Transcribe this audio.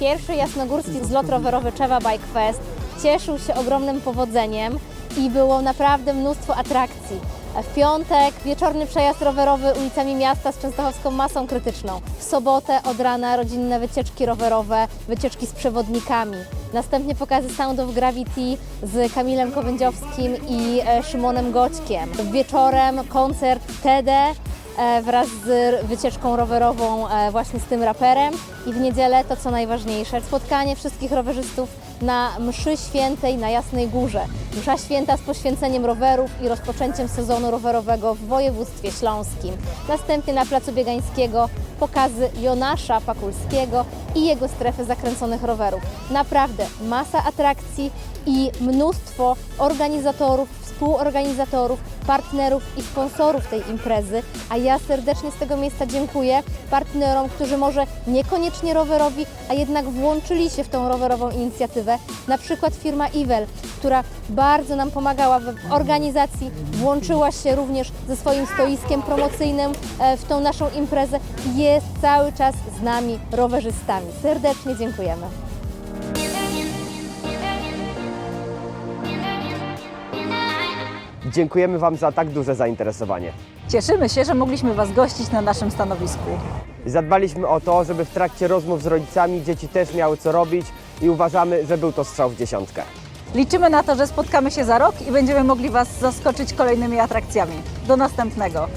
Pierwszy jasnogórski zlot rowerowy Czewa Bike Fest cieszył się ogromnym powodzeniem i było naprawdę mnóstwo atrakcji. W piątek wieczorny przejazd rowerowy ulicami miasta z częstochowską masą krytyczną. W sobotę od rana rodzinne wycieczki rowerowe, wycieczki z przewodnikami. Następnie pokazy Sound of Gravity z Kamilem Kowędziowskim i e, Szymonem Goćkiem. Wieczorem koncert TD wraz z wycieczką rowerową e, właśnie z tym raperem i w niedzielę to co najważniejsze, spotkanie wszystkich rowerzystów na mszy świętej na Jasnej Górze. Msza święta z poświęceniem rowerów i rozpoczęciem sezonu rowerowego w województwie śląskim. Następnie na Placu Biegańskiego pokazy Jonasza Pakulskiego i jego strefy zakręconych rowerów. Naprawdę masa atrakcji i mnóstwo organizatorów, współorganizatorów, partnerów i sponsorów tej imprezy, a ja serdecznie z tego miejsca dziękuję partnerom, którzy może niekoniecznie rowerowi, a jednak włączyli się w tą rowerową inicjatywę, na przykład firma Iwel, która bardzo nam pomagała w organizacji, włączyła się również ze swoim stoiskiem promocyjnym e, w tą naszą imprezę i jest cały czas z nami rowerzystami. Serdecznie dziękujemy. Dziękujemy Wam za tak duże zainteresowanie. Cieszymy się, że mogliśmy Was gościć na naszym stanowisku. Zadbaliśmy o to, żeby w trakcie rozmów z rodzicami dzieci też miały co robić i uważamy, że był to strzał w dziesiątkę. Liczymy na to, że spotkamy się za rok i będziemy mogli Was zaskoczyć kolejnymi atrakcjami. Do następnego.